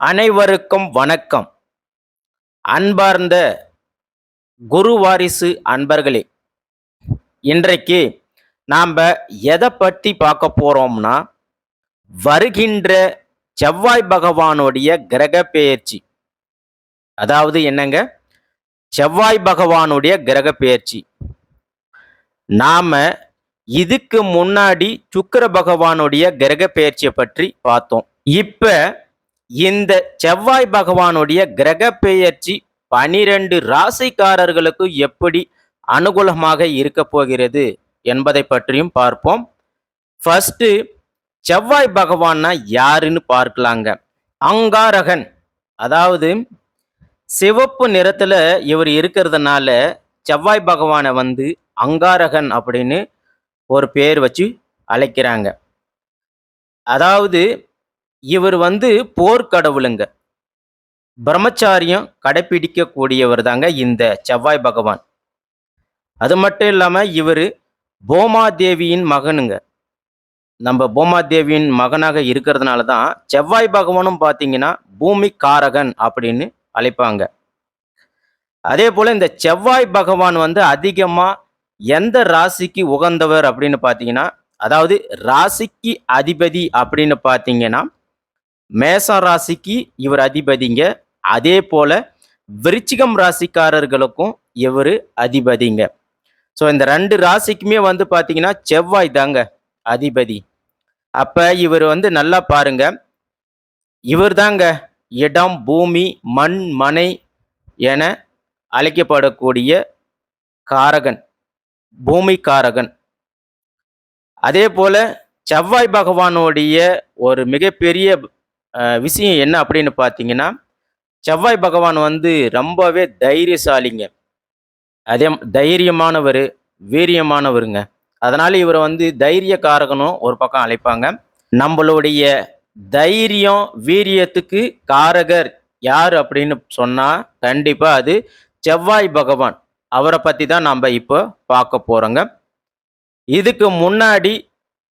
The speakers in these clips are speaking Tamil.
அனைவருக்கும் வணக்கம். அன்பார்ந்த குரு வாரிசு அன்பர்களே இன்றைக்கு நாம் எதை பற்றி பார்க்க போகிறோம்னா வருகின்ற செவ்வாய் பகவானுடைய கிரக பெயர்ச்சி. அதாவது என்னங்க? செவ்வாய் பகவானுடைய கிரக பெயர்ச்சி. நாம் இதுக்கு முன்னாடி சுக்கிர பகவானுடைய கிரக பெயர்ச்சியை பற்றி பார்த்தோம். இப்போ இந்த செவ்வாய் பகவானுடைய கிரக பெயர்ச்சி பனிரெண்டு ராசிக்காரர்களுக்கு எப்படி அனுகூலமாக இருக்க போகிறது என்பதை பற்றியும் பார்ப்போம். ஃபர்ஸ்ட் செவ்வாய் பகவான்னா யாருன்னு பார்க்கலாங்க. அங்காரகன் அதாவது சிவப்பு நிறத்துல இவர் இருக்கிறதுனால செவ்வாய் பகவானை வந்து அங்காரகன் அப்படின்னு ஒரு பேர் வச்சு அழைக்கிறாங்க. அதாவது இவர் வந்து போர்க்கடவுளுங்க பிரம்மச்சாரியம் கடைப்பிடிக்கக்கூடியவர் தாங்க இந்த செவ்வாய் பகவான். அது மட்டும் இல்லாமல் இவர் பூமாதேவியின் மகனுங்க. நம்ம பூமாதேவியின் மகனாக இருக்கிறதுனால தான் செவ்வாய் பகவானும் பார்த்தீங்கன்னா பூமி காரகன் அப்படின்னு அழைப்பாங்க. அதே போல் இந்த செவ்வாய் பகவான் வந்து அதிகமாக எந்த ராசிக்கு உகந்தவர் அப்படின்னு பார்த்தீங்கன்னா அதாவது ராசிக்கு அதிபதி அப்படின்னு பார்த்தீங்கன்னா மேசம் ராசிக்கு இவர் அதிபதிங்க. அதே போல விருச்சிகம் ராசிக்காரர்களுக்கும் இவர் அதிபதிங்க. ஸோ இந்த ரெண்டு ராசிக்குமே வந்து பார்த்தீங்கன்னா செவ்வாய் தாங்க அதிபதி. அப்போ இவர் வந்து நல்லா பாருங்க. இவர் தாங்க இடம் பூமி மண் மனை என அழைக்கப்படக்கூடிய காரகன் பூமி காரகன் அதே போல செவ்வாய் பகவானுடைய ஒரு மிகப்பெரிய விஷயம் என்ன அப்படின்னு பார்த்தீங்கன்னா செவ்வாய் பகவான் வந்து ரொம்பவே தைரியசாலிங்க. அதே தைரியமானவர் வீரியமானவருங்க. அதனால் இவரை வந்து தைரியக்காரகனும் ஒரு பக்கம் அழைப்பாங்க. நம்மளுடைய தைரியம் வீரியத்துக்கு காரகர் யார் அப்படின்னு சொன்னால் கண்டிப்பாக அது செவ்வாய் பகவான். அவரை பற்றி தான் நம்ம இப்போ பார்க்க போகிறோங்க இதுக்கு முன்னாடி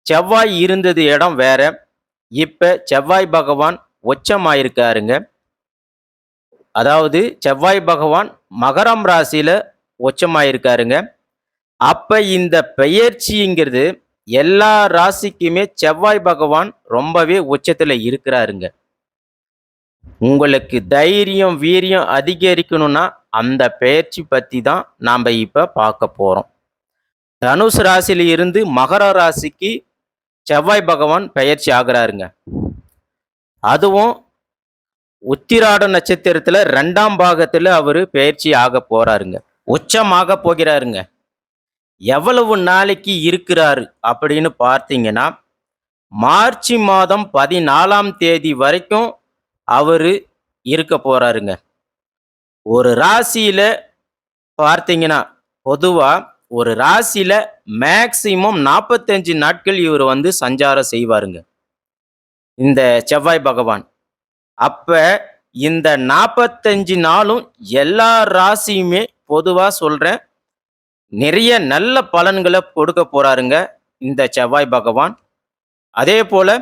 செவ்வாய் இருந்தது இடம் வேற. இப்போ செவ்வாய் பகவான் உச்சமாயிருக்காருங்க அதாவது செவ்வாய் பகவான் மகரம் ராசியில் உச்சமாயிருக்காருங்க அப்போ இந்த பெயர்ச்சிங்கிறது எல்லா ராசிக்குமே செவ்வாய் பகவான் ரொம்பவே உச்சத்தில் இருக்கிறாருங்க. உங்களுக்கு தைரியம் வீரியம் அதிகரிக்கணும்னா அந்த பெயர்ச்சி பற்றி தான் நாம் இப்போ பார்க்க போகிறோம் தனுஷ் ராசியிலிருந்து மகர ராசிக்கு செவ்வாய் பகவான் பெயர்ச்சி ஆகிறாருங்க. அதுவும் உத்திராட நட்சத்திரத்தில் ரெண்டாம் பாகத்தில் அவர் பெயர்ச்சி ஆக போகிறாருங்க உச்சமாக போகிறாருங்க. எவ்வளவு நாளைக்கு இருக்கிறாரு அப்படின்னு பார்த்தீங்கன்னா மார்ச் மாதம் பதினாலாம் தேதி வரைக்கும் அவர் இருக்க போகிறாருங்க ஒரு ராசியில் பார்த்தீங்கன்னா பொதுவாக ஒரு ராசியில் மேக்சிமம் நாற்பத்தஞ்சு நாட்கள் இவர் வந்து சஞ்சாரம் செய்வாருங்க. இந்த செவ்வாய் பகவான். அப்போ இந்த நாற்பத்தஞ்சு நாளும் எல்லா ராசியுமே பொதுவாக சொல்கிறேன் நிறைய நல்ல பலன்களை கொடுக்க போகிறாருங்க இந்த செவ்வாய் பகவான். அதே போல்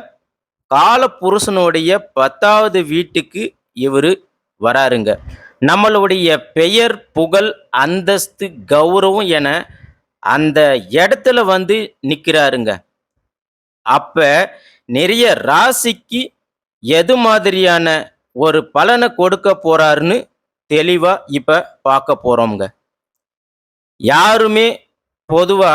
கால புருஷனுடைய பத்தாவது வீட்டுக்கு இவர் வராருங்க. நம்மளுடைய பெயர் புகழ் அந்தஸ்து கௌரவம் என அந்த இடத்துல வந்து நிற்கிறாருங்க அப்ப நிறைய ராசிக்கு எது மாதிரியான ஒரு பலனை கொடுக்க போறாருன்னு தெளிவா இப்ப பார்க்க போறோம்ங்க. யாருமே பொதுவா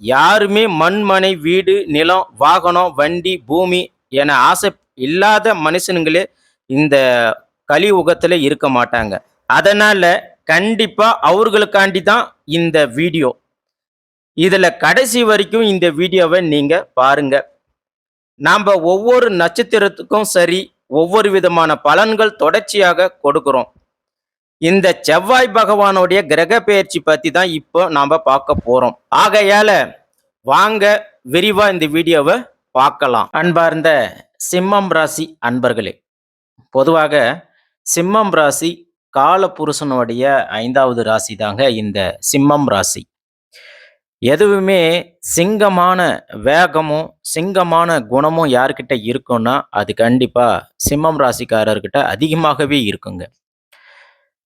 யாருமே மண்மனை வீடு நிலம் வாகனம் வண்டி பூமி என ஆசை இல்லாத மனுஷனுங்களே இந்த கலியுகத்தில் இருக்க மாட்டாங்க. அதனால கண்டிப்பா அவர்களுக்காண்டி தான் இந்த வீடியோ. இதில் கடைசி வரைக்கும் இந்த வீடியோவை நீங்கள் பாருங்க. நாம் ஒவ்வொரு நட்சத்திரத்துக்கும் சரி ஒவ்வொரு விதமான பலன்கள் தொடர்ச்சியாக கொடுக்குறோம். இந்த செவ்வாய் பகவானுடைய கிரக பெயர்ச்சி பற்றி தான் இப்போ நாம் பார்க்க போகிறோம் ஆகையால வாங்க விரிவாக இந்த வீடியோவை பார்க்கலாம். அன்பார்ந்த சிம்மம் ராசி அன்பர்களே பொதுவாக சிம்மம் ராசி காலபுருஷனுடைய ஐந்தாவது ராசி தாங்க இந்த சிம்மம் ராசி. எதுவுமே சிங்கமான வேகமும், சிங்கமான குணமும் யார்கிட்ட இருக்கும்னா அது கண்டிப்பாக சிம்மம் ராசிக்காரர்கிட்ட அதிகமாகவே இருக்குங்க.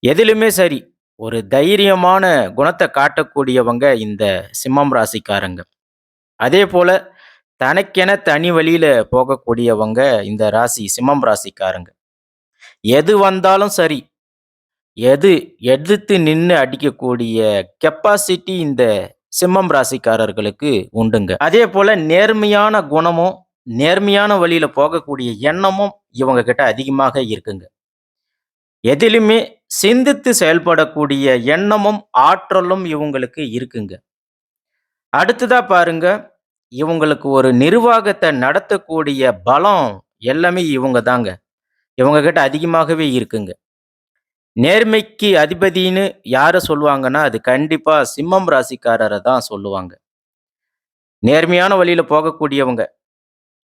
எதிலுமே சரி, ஒரு தைரியமான குணத்தை காட்டக்கூடியவங்க இந்த சிம்மம் ராசிக்காரங்க. அதே போல் தனக்கென தனி வழியில் போகக்கூடியவங்க இந்த ராசி சிம்மம் ராசிக்காரங்க. எது வந்தாலும் சரி, எது எதிர்த்து நின்று அடிக்கக்கூடிய கெப்பாசிட்டி இந்த சிம்மம் ராசிக்காரர்களுக்கு உண்டுங்க. அதே போல நேர்மையான குணமும், நேர்மையான வழியில போகக்கூடிய எண்ணமும் இவங்க கிட்ட அதிகமாக இருக்குங்க. எதிலுமே சிந்தித்து செயல்படக்கூடிய எண்ணமும், ஆற்றலும் இவங்களுக்கு இருக்குங்க. அடுத்ததா பாருங்க, இவங்களுக்கு ஒரு நிர்வாகத்தை நடத்தக்கூடிய பலம் எல்லாமே இவங்க தாங்க. இவங்க கிட்ட அதிகமாகவே இருக்குங்க. நேர்மைக்கு அதிபதின்னு யாரை சொல்லுவாங்கன்னா, அது கண்டிப்பாக சிம்மம் ராசிக்காரரை தான் சொல்லுவாங்க. நேர்மையான வழியில் போகக்கூடியவங்க.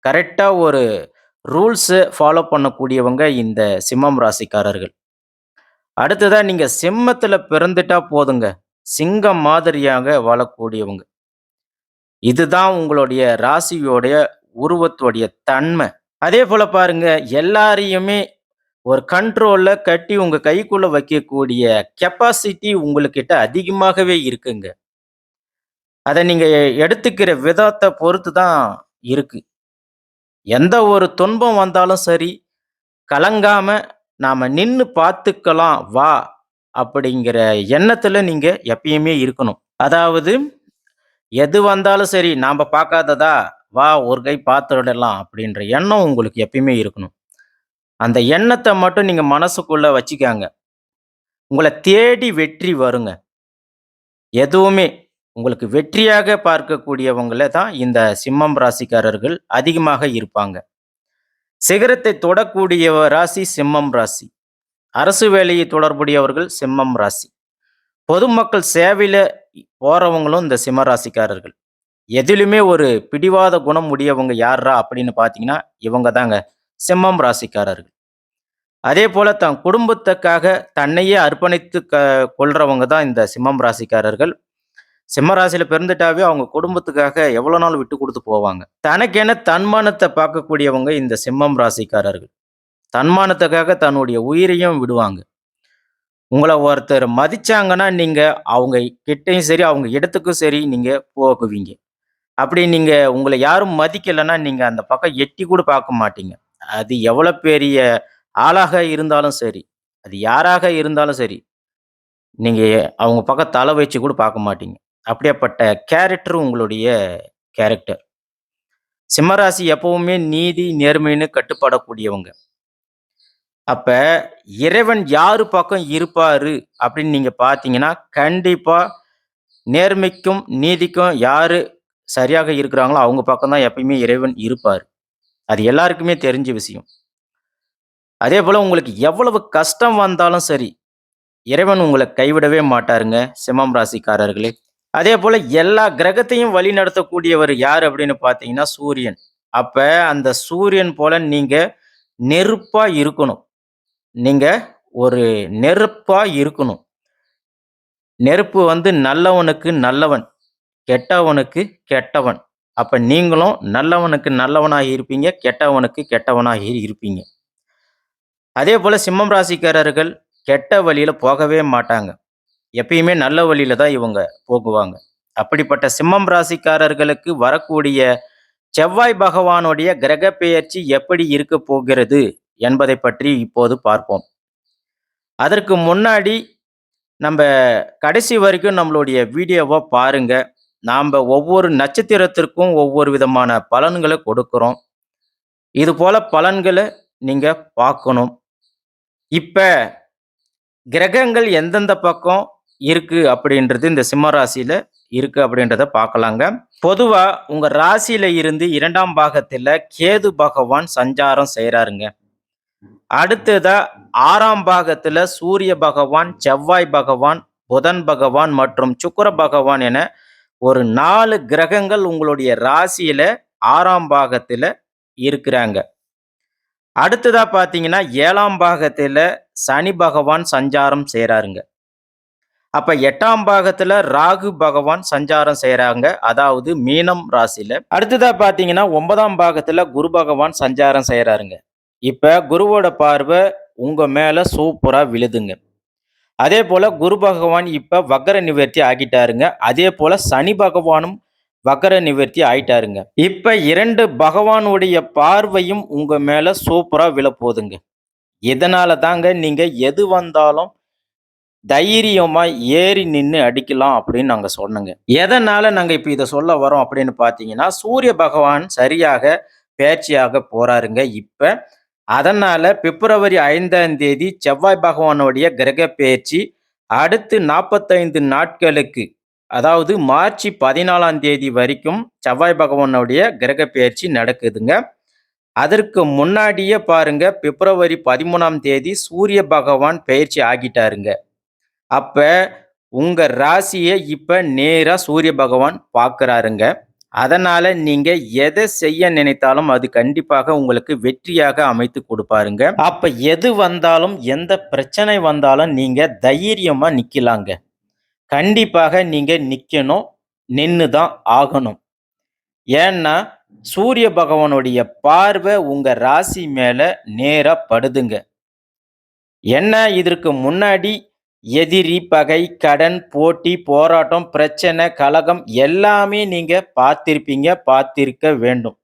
கரெக்டாக ஒரு ரூல்ஸை ஃபாலோ பண்ணக்கூடியவங்க இந்த சிம்மம் ராசிக்காரர்கள். அடுத்ததாக நீங்கள் சிம்மத்தில் பிறந்துட்டா போதுங்க. சிங்கம் மாதிரியாக வாழக்கூடியவங்க. இதுதான் உங்களுடைய ராசியோடைய உருவத்தோடைய தன்மை. அதே போல் பாருங்க, எல்லாரையுமே ஒரு கண்ட்ரோலில் கட்டி உங்கள் கைக்குள்ளே வைக்கக்கூடிய கெப்பாசிட்டி உங்கள்கிட்ட அதிகமாகவே இருக்குங்க. அதை நீங்கள் எடுத்துக்கிற விதத்தை பொறுத்து தான் இருக்குது எந்த ஒரு துன்பம் வந்தாலும் சரி, கலங்காமல் நாம் நின்று பார்த்துக்கலாம் வா! அப்படிங்கிற எண்ணத்தில் நீங்கள் எப்பயுமே இருக்கணும். அதாவது எது வந்தாலும் சரி, நாம் பார்க்காததா, வா ஒரு கை பார்த்துடலாம் அப்படின்ற எண்ணம் உங்களுக்கு எப்பயுமே இருக்கணும். அந்த எண்ணத்தை மட்டும் நீங்கள் மனசுக்குள்ளே வச்சுக்காங்க உங்களை தேடி வெற்றி வருங்க. எதுவுமே உங்களுக்கு வெற்றியாக பார்க்கக்கூடியவங்கள தான் இந்த சிம்மம் ராசிக்காரர்கள் அதிகமாக இருப்பாங்க. சிகரத்தை தொடக்கூடிய ராசி சிம்மம் ராசி. அரசு வேலையை தொடர்புடையவர்கள் சிம்மம் ராசி. பொதுமக்கள் சேவையில் போகிறவங்களும் இந்த சிம்ம ராசிக்காரர்கள். எதிலுமே ஒரு பிடிவாத குணம் உடையவங்க யார்ரா அப்படின்னு பார்த்தீங்கன்னா, இவங்க தாங்க சிம்மம் ராசிக்காரர்கள். அதே போல் தன் குடும்பத்துக்காக தன்னையே அர்ப்பணித்து க கொள்றவங்க தான் இந்த சிம்மம் ராசிக்காரர்கள். சிம்ம ராசியில பிறந்துட்டாவே அவங்க குடும்பத்துக்காக எவ்வளோ நாள் விட்டு கொடுத்து போவாங்க. தனக்கென தன்மானத்தை பார்க்கக்கூடியவங்க இந்த சிம்மம் ராசிக்காரர்கள். தன்மானத்துக்காக தன்னுடைய உயிரையும் விடுவாங்க. உங்களை ஒருத்தர் மதிச்சாங்கன்னா, நீங்க அவங்க கிட்டையும் சரி, அவங்க இடத்துக்கும் சரி நீங்க போகுவீங்க. அப்படி நீங்க உங்களை யாரும் மதிக்கலைன்னா நீங்க அந்த பக்கம் எட்டி கூட பார்க்க மாட்டீங்க. அது எவ்வளோ பெரிய ஆளாக இருந்தாலும் சரி, அது யாராக இருந்தாலும் சரி, நீங்கள் அவங்க பக்கம் தலை வச்சு கூட பார்க்க மாட்டீங்க. அப்படியாப்பட்ட கேரக்டர் உங்களுடைய கேரக்டர். சிம்மராசி எப்பவுமே நீதி, நேர்மைன்னு கட்டுப்படக்கூடியவங்க. அப்போ இறைவன் யாரு பக்கம் இருப்பார் அப்படின்னு நீங்கள் பார்த்தீங்கன்னா, கண்டிப்பாக நேர்மைக்கும், நீதிக்கும் யார் சரியாக இருக்கிறாங்களோ, அவங்க பக்கம் தான் எப்பயுமே இறைவன் இருப்பார் அது எல்லாருக்குமே தெரிஞ்ச விஷயம். அதே போல் உங்களுக்கு எவ்வளவு கஷ்டம் வந்தாலும் சரி, இறைவன் உங்களை கைவிடவே மாட்டாருங்க, சிம்மம் ராசிக்காரர்களே. அதே போல் எல்லா கிரகத்தையும் வழிநடத்தக்கூடியவர் யார் அப்படின்னு பார்த்தீங்கன்னா, சூரியன். அப்போ அந்த சூரியன் போல நீங்கள் நெருப்பாக இருக்கணும். நீங்கள் ஒரு நெருப்பாக இருக்கணும். நெருப்பு வந்து நல்லவனுக்கு நல்லவன், கெட்டவனுக்கு கெட்டவன். அப்போ நீங்களும் நல்லவனுக்கு நல்லவனாக இருப்பீங்க, கெட்டவனுக்கு கெட்டவனாக இருப்பீங்க. அதேபோல சிம்மம் ராசிக்காரர்கள் கெட்ட வழியில் போகவே மாட்டாங்க. எப்பயுமே நல்ல வழியில் தான் இவங்க போகுவாங்க. அப்படிப்பட்ட சிம்மம் ராசிக்காரர்களுக்கு வரக்கூடிய செவ்வாய் பகவானுடைய கிரக பெயர்ச்சி எப்படி இருக்க போகிறது என்பதை பற்றி இப்போது பார்ப்போம். அதற்கு முன்னாடி நம்ம கடைசி வரைக்கும் நம்மளுடைய வீடியோவை பாருங்கள் நாம் ஒவ்வொரு நட்சத்திரத்திற்கும் ஒவ்வொரு விதமான பலன்களை கொடுக்குறோம் இது போல் பலன்களை நீங்கள் பார்க்கணும். இப்போ கிரகங்கள் எந்தெந்த பக்கம் இருக்குது அப்படின்றது இந்த சிம்ம இருக்குது அப்படின்றத பார்க்கலாங்க. பொதுவாக உங்கள் ராசியில் இருந்து இரண்டாம் பாகத்தில் கேது பகவான் சஞ்சாரம் செய்கிறாருங்க அடுத்ததாக ஆறாம் பாகத்தில் சூரிய பகவான், செவ்வாய் பகவான், புதன் பகவான் மற்றும் சுக்கர பகவான் என ஒரு நாலு கிரகங்கள் உங்களுடைய ராசியில ஆறாம் பாகத்துல இருக்கிறாங்க. அடுத்ததா பார்த்தீங்கன்னா, ஏழாம் பாகத்துல சனி பகவான் சஞ்சாரம் செய்கிறாருங்க அப்ப எட்டாம் பாகத்துல ராகு பகவான் சஞ்சாரம் செய்கிறாங்க அதாவது மீனம் ராசியில. அடுத்ததா பாத்தீங்கன்னா ஒன்பதாம் பாகத்துல குரு பகவான் சஞ்சாரம் செய்யறாருங்க இப்ப குருவோட பார்வை உங்க மேல சூப்பரா விழுதுங்க. அதே போல் குரு பகவான் இப்போ வக்கர நிவர்த்தி ஆகிட்டாருங்க. அதே போல் சனி பகவானும் வக்கர நிவர்த்தி ஆயிட்டாருங்க. இப்போ இரண்டு பகவானுடைய பார்வையும் உங்கள் மேலே சூப்பராக விழப்போகுதுங்க. இதனால தாங்க நீங்கள் எது வந்தாலும் தைரியமாக ஏறி நின்று அடிக்கலாம் அப்படின்னு நாங்கள் சொன்னோங்க. எதனால் நாங்கள் இப்போ இதை சொல்ல வரோம் அப்படின்னு பார்த்தீங்கன்னா சூரிய பகவான் சரியாக பேச்சியாக போகிறாருங்க இப்போ அதனால பிப்ரவரி ஐந்தாம் தேதி செவ்வாய் பகவானுடைய கிரக பெயர்ச்சி அடுத்து நாற்பத்தைந்து நாட்களுக்கு அதாவது மார்ச் பதினாலாம் தேதி வரைக்கும் செவ்வாய் பகவானுடைய கிரக பெயர்ச்சி நடக்குதுங்க. அதற்கு முன்னாடியே பாருங்க பிப்ரவரி பதிமூணாம் தேதி சூரிய பகவான் பயிற்சி ஆகிட்டாருங்க. அப்ப உங்க ராசியை இப்ப நேரா சூரிய பகவான் பார்க்கறாருங்க. அதனால் நீங்கள் எதை செய்ய நினைத்தாலும் அது கண்டிப்பாக உங்களுக்கு வெற்றியாக அமைத்து கொடுப்பாருங்க. அப்போ எது வந்தாலும் எந்த பிரச்சனை வந்தாலும் நீங்கள் தைரியமாக நிற்கலாங்க கண்டிப்பாக நீங்கள் நிற்கணும் நின்று தான் ஆகணும். ஏன்னா சூரிய பகவானுடைய பார்வை உங்கள் ராசி மேலே நேராக படுதுங்க. என்ன இதற்கு முன்னாடி எதிரி பகை கடன் போட்டி போராட்டம் பிரச்சனை கலகம் எல்லாமே நீங்கள் பார்த்திருப்பீங்க பார்த்திருக்க வேண்டும்.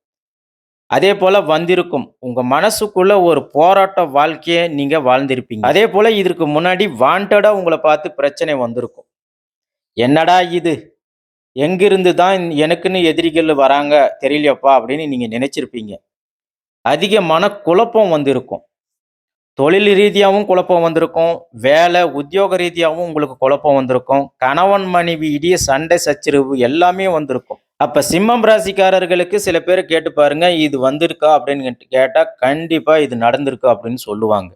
அதே போல் வந்திருக்கும். உங்கள் மனசுக்குள்ள ஒரு போராட்ட வாழ்க்கையை நீங்கள் வாழ்ந்திருப்பீங்க. அதே போல் இதற்கு முன்னாடி வாண்டடாக உங்களை பார்த்து பிரச்சனை வந்திருக்கும். என்னடா இது? எங்கிருந்து தான் எனக்குன்னு எதிரிகள் வராங்க தெரியலையப்பா அப்படின்னு நீங்கள் நினச்சிருப்பீங்க. அதிக மனக்குழப்பம் வந்திருக்கும். தொழில் ரீதியாகவும் குழப்பம் வந்திருக்கும். வேலை உத்தியோக ரீதியாகவும் உங்களுக்கு குழப்பம் வந்திருக்கும். கணவன் மனைவி இடிய சண்டை சச்சரவு எல்லாமே வந்திருக்கும். அப்ப சிம்மம் ராசிக்காரர்களுக்கு சில பேர் கேட்டு பாருங்க இது வந்திருக்கா அப்படின்னு கேட்டா கண்டிப்பா இது நடந்திருக்கு அப்படின்னு சொல்லுவாங்க.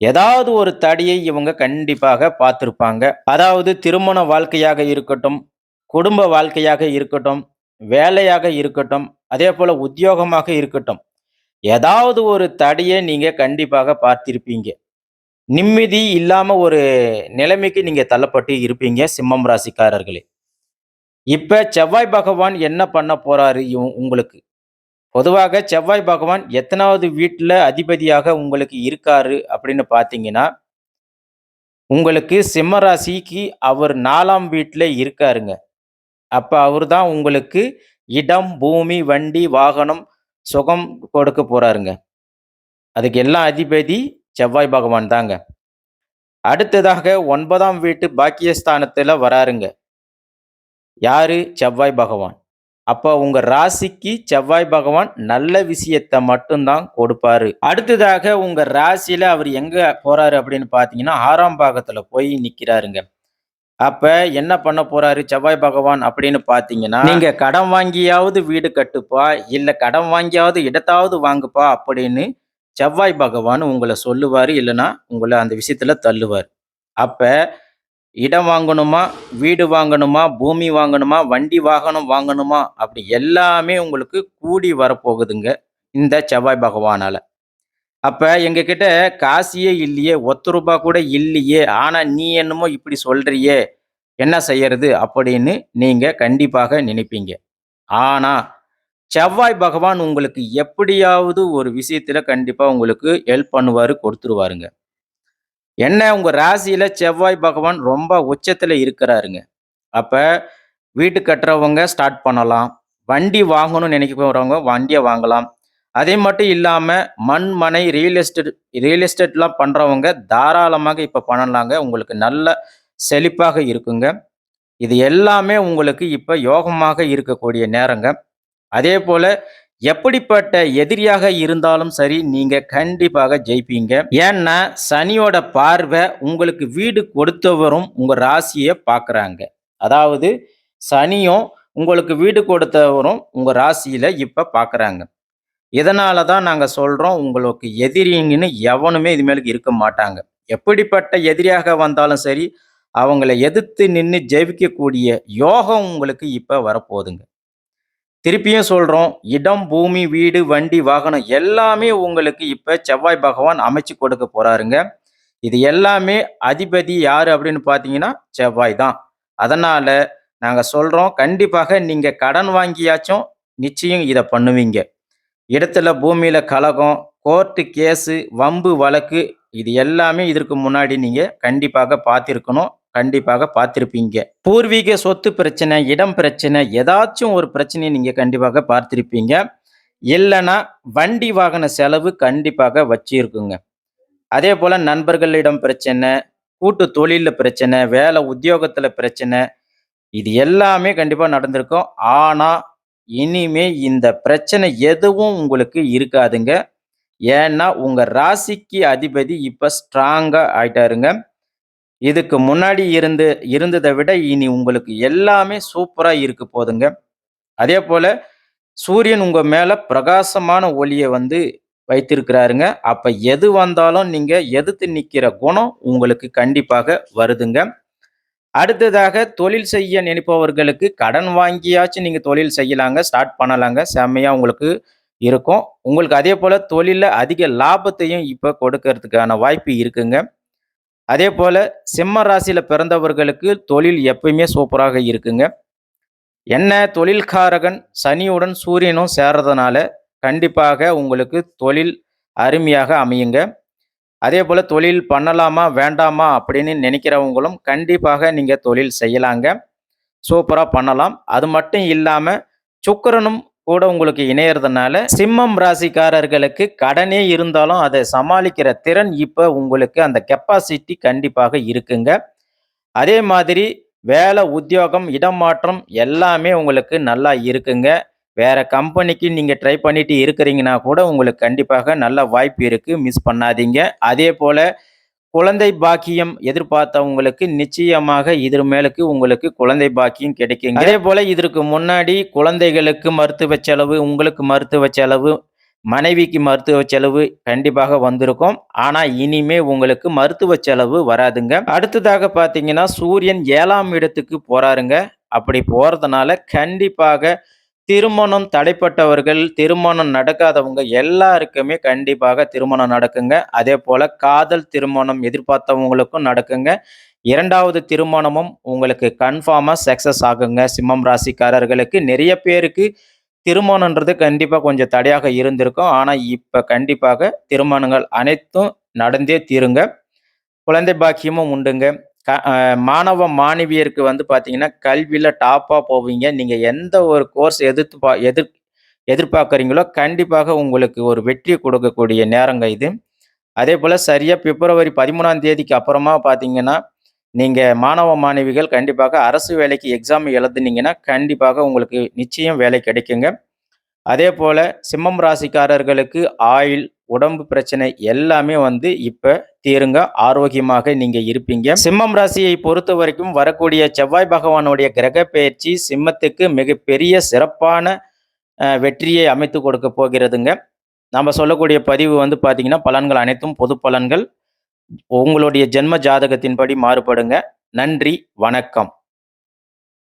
ஏதாவது ஒரு தடையை இவங்க கண்டிப்பாக பார்த்துருப்பாங்க. அதாவது திருமண வாழ்க்கையாக இருக்கட்டும் குடும்ப வாழ்க்கையாக இருக்கட்டும் வேலையாக இருக்கட்டும் அதே போல உத்தியோகமாக இருக்கட்டும் ஏதாவது ஒரு தடையை நீங்கள் கண்டிப்பாக பார்த்திருப்பீங்க. நிம்மதி இல்லாமல் ஒரு நிலைமைக்கு நீங்கள் தள்ளப்பட்டு இருப்பீங்க சிம்மம் ராசிக்காரர்களே. இப்போ செவ்வாய் பகவான் என்ன பண்ண போறாரு உங்களுக்கு? பொதுவாக செவ்வாய் பகவான் எத்தனாவது வீட்டில் அதிபதியாக உங்களுக்கு இருக்காரு அப்படின்னு பார்த்தீங்கன்னா உங்களுக்கு சிம்மராசிக்கு அவர் நாலாம் வீட்டில் இருக்காருங்க. அப்போ அவர் தான் உங்களுக்கு இடம் பூமி வண்டி வாகனம் சுகம் கொடுக்க போறாருங்க. அதுக்கு எல்லாம் அதிபதி செவ்வாய் பகவான் தாங்க. அடுத்ததாக ஒன்பதாம் வீட்டு பாக்கியஸ்தானத்தில் வராருங்க. யாரு? செவ்வாய் பகவான். அப்போ உங்க ராசிக்கு செவ்வாய் பகவான் நல்ல விஷயத்தை மட்டும்தான் கொடுப்பாரு. அடுத்ததாக உங்க ராசியில அவர் எங்க போறாரு அப்படின்னு பாத்தீங்கன்னா ஆறாம் பாகத்துல போய் நிற்கிறாருங்க அப்ப என்ன பண்ண போறாரு செவ்வாய் பகவான் அப்படின்னு பாத்தீங்கன்னா நீங்க கடன் வாங்கியாவது வீடு கட்டுப்பா இல்ல கடன் வாங்கியாவது இடத்தாவது வாங்குப்பா அப்படின்னு செவ்வாய் பகவான் உங்களை சொல்லுவாரு இல்லைன்னா உங்களை அந்த விஷயத்துல தள்ளுவார். அப்ப இடம் வாங்கணுமா வீடு வாங்கணுமா பூமி வாங்கணுமா வண்டி வாகனம் வாங்கணுமா அப்படி எல்லாமே உங்களுக்கு கூடி வரப்போகுதுங்க இந்த செவ்வாய் பகவானால. அப்ப எங்ககிட்ட காசியே இல்லையே ஒத்து ரூபா கூட இல்லையே ஆனா நீ என்னமோ இப்படி சொல்றியே என்ன செய்யறது அப்படின்னு நீங்க கண்டிப்பாக நினைப்பீங்க. ஆனா செவ்வாய் பகவான் உங்களுக்கு எப்படியாவது ஒரு விஷயத்துல கண்டிப்பா உங்களுக்கு ஹெல்ப் பண்ணுவாரு கொடுத்துருவாருங்க. என்ன உங்க ராசியில செவ்வாய் பகவான் ரொம்ப உச்சத்துல இருக்கிறாருங்க. அப்ப வீட்டு கட்டுறவங்க ஸ்டார்ட் பண்ணலாம். வண்டி வாங்கணும்னு நினைக்கிறவங்க வண்டியை வாங்கலாம். அதே மட்டும் இல்லாமல் மண் மனை ரியல் எஸ்டேட் ரியல் எஸ்டேட்லாம் பண்ணுறவங்க தாராளமாக இப்போ பண்ணலாங்க. உங்களுக்கு நல்ல செழிப்பாக இருக்குங்க. இது எல்லாமே உங்களுக்கு இப்போ யோகமாக இருக்கக்கூடிய நேரங்க. அதே போல் எப்படிப்பட்ட எதிரியாக இருந்தாலும் சரி நீங்க கண்டிப்பாக ஜெயிப்பீங்க. ஏன்னா சனியோட பார்வை உங்களுக்கு வீடு கொடுத்தவரும் உங்க ராசியை பார்க்குறாங்க. அதாவது சனியும் உங்களுக்கு வீடு கொடுத்தவரும் உங்க ராசியில இப்ப பார்க்குறாங்க. இதனால தான் நாங்கள் சொல்கிறோம் உங்களுக்கு எதிரிங்கன்னு எவனுமே இது மேலுக்கு இருக்க மாட்டாங்க. எப்படிப்பட்ட எதிரியாக வந்தாலும் சரி அவங்கள எதிர்த்து நின்று ஜெயிக்கக்கூடிய யோகம் உங்களுக்கு இப்போ வரப்போகுதுங்க. திருப்பியும் சொல்கிறோம் இடம் பூமி வீடு வண்டி வாகனம் எல்லாமே உங்களுக்கு இப்போ செவ்வாய் பகவான் அமைச்சு கொடுக்க போகிறாருங்க இது எல்லாமே அதிபதி யார் அப்படின்னு பார்த்தீங்கன்னா செவ்வாய் தான். அதனால் நாங்கள் சொல்கிறோம் கண்டிப்பாக நீங்கள் கடன் வாங்கியாச்சும் நிச்சயம் இதை பண்ணுவீங்க. இடத்துல பூமியில் கலகம் கோர்ட்டு கேஸு வம்பு வழக்கு இது எல்லாமே இதற்கு முன்னாடி நீங்கள் கண்டிப்பாக பார்த்துருக்கணும் கண்டிப்பாக பார்த்துருப்பீங்க. பூர்வீக சொத்து பிரச்சனை இடம் பிரச்சனை ஏதாச்சும் ஒரு பிரச்சனையை நீங்கள் கண்டிப்பாக பார்த்துருப்பீங்க. இல்லைன்னா வண்டி வாகன செலவு கண்டிப்பாக வச்சிருக்குங்க. அதே போல் நண்பர்களிடம் பிரச்சனை கூட்டு தொழிலில் பிரச்சனை வேலை உத்தியோகத்தில் பிரச்சனை இது எல்லாமே கண்டிப்பாக நடந்திருக்கும். ஆனால் இனிமே இந்த பிரச்சனை எதுவும் உங்களுக்கு இருக்காதுங்க. ஏன்னா உங்கள் ராசிக்கு அதிபதி இப்போ ஸ்ட்ராங்காக ஆயிட்டாருங்க. இதுக்கு முன்னாடி இருந்து இருந்ததை விட இனி உங்களுக்கு எல்லாமே சூப்பராக இருக்க போதுங்க. அதே போல் சூரியன் உங்கள் மேலே பிரகாசமான ஒளியை வந்து வைத்திருக்கிறாருங்க. அப்போ எது வந்தாலும் நீங்கள் எதிர்த்து நிற்கிற குணம் உங்களுக்கு கண்டிப்பாக வருதுங்க. அடுத்ததாக தொழில் செய்ய நினைப்பவர்களுக்கு கடன் வாங்கியாச்சும் நீங்கள் தொழில் செய்யலாங்க ஸ்டார்ட் பண்ணலாங்க. செம்மையாக உங்களுக்கு இருக்கும். உங்களுக்கு அதே போல் தொழிலில் அதிக லாபத்தையும் இப்போ கொடுக்கறதுக்கான வாய்ப்பு இருக்குங்க. அதே போல் சிம்ம ராசியில் பிறந்தவர்களுக்கு தொழில் எப்பயுமே சூப்பராக இருக்குங்க. என்ன? தொழில்காரகன் சனியுடன் சூரியனும் சேர்றதுனால கண்டிப்பாக உங்களுக்கு தொழில் அருமையாக அமையுங்க. அதே போல் தொழில் பண்ணலாமா வேண்டாமா அப்படின்னு நினைக்கிறவங்களும் கண்டிப்பாக நீங்கள் தொழில் செய்யலாங்க. சூப்பராக பண்ணலாம். அது மட்டும் இல்லாமல் சுக்கரனும் கூட உங்களுக்கு இணையறதுனால சிம்மம் ராசிக்காரர்களுக்கு கடனே இருந்தாலும் அதை சமாளிக்கிற திறன் இப்போ உங்களுக்கு அந்த கெப்பாசிட்டி கண்டிப்பாக இருக்குங்க. அதே மாதிரி வேலை உத்தியோகம் இடமாற்றம் எல்லாமே உங்களுக்கு நல்லா இருக்குங்க. வேற கம்பெனிக்கு நீங்க ட்ரை பண்ணிட்டு இருக்கிறீங்கன்னா கூட உங்களுக்கு கண்டிப்பாக நல்ல வாய்ப்பு இருக்கு. மிஸ் பண்ணாதீங்க. அதே போல குழந்தை பாக்கியம் எதிர்பார்த்தவங்களுக்கு நிச்சயமாக இதர் மேலுக்கு உங்களுக்கு குழந்தை பாக்கியம் கிடைக்குங்க அதே போல இதற்கு முன்னாடி குழந்தைகளுக்கு மருத்துவ செலவு உங்களுக்கு மருத்துவ செலவு மனைவிக்கு மருத்துவ செலவு கண்டிப்பாக வந்திருக்கும். ஆனா இனிமே உங்களுக்கு மருத்துவ செலவு வராதுங்க. அடுத்ததாக பாத்தீங்கன்னா சூரியன் ஏழாம் இடத்துக்கு போறாருங்க. அப்படி போறதுனால கண்டிப்பாக திருமணம் தடைப்பட்டவர்கள் திருமணம் நடக்காதவங்க எல்லாருக்குமே கண்டிப்பாக திருமணம் நடக்குங்க. அதே போல காதல் திருமணம் எதிர்பார்த்தவங்களுக்கும் நடக்குங்க. இரண்டாவது திருமணமும் உங்களுக்கு கன்ஃபார்மா சக்சஸ் ஆகுங்க. சிம்மம் ராசிக்காரர்களுக்கு நிறைய பேருக்கு திருமணன்றது கண்டிப்பா கொஞ்சம் தடையாக இருந்திருக்கும். ஆனா இப்ப கண்டிப்பாக திருமணங்கள் அனைத்தும் நடந்தே தீருங்க. குழந்தை பாக்கியமும் உண்டுங்க. க மாணவ மாணவியருக்கு வந்து பார்த்தீங்கன்னா கல்வியில் டாப்பாக போவீங்க. நீங்கள் எந்த ஒரு கோர்ஸ் எதிர்த்து பா எதிர் எதிர்பார்க்குறீங்களோ கண்டிப்பாக உங்களுக்கு ஒரு வெற்றி கொடுக்கக்கூடிய நேரங்க இது. அதே போல் சரியாக பிப்ரவரி பதிமூணாம் தேதிக்கு அப்புறமா பார்த்தீங்கன்னா நீங்கள் மாணவ மாணவிகள் கண்டிப்பாக அரசு வேலைக்கு எக்ஸாம் எழுதுனீங்கன்னா கண்டிப்பாக உங்களுக்கு நிச்சயம் வேலை கிடைக்குங்க. அதே போல் சிம்மம் ராசிக்காரர்களுக்கு ஆயில் உடம்பு பிரச்சனை எல்லாமே வந்து இப்ப தீருங்க. ஆரோக்கியமாக நீங்க இருப்பீங்க. சிம்மம் ராசியை பொறுத்த வரைக்கும் வரக்கூடிய செவ்வாய் பகவானுடைய கிரக பெயர்ச்சி சிம்மத்துக்கு மிகப்பெரிய சிறப்பான வெற்றியை அமைத்து கொடுக்க போகிறதுங்க. நம்ம சொல்லக்கூடிய பதிவு வந்து பாத்தீங்கன்னா பலன்கள் அனைத்தும் பொது பலன்கள். உங்களுடைய ஜென்ம ஜாதகத்தின்படி மாறுபடுங்க. நன்றி வணக்கம்.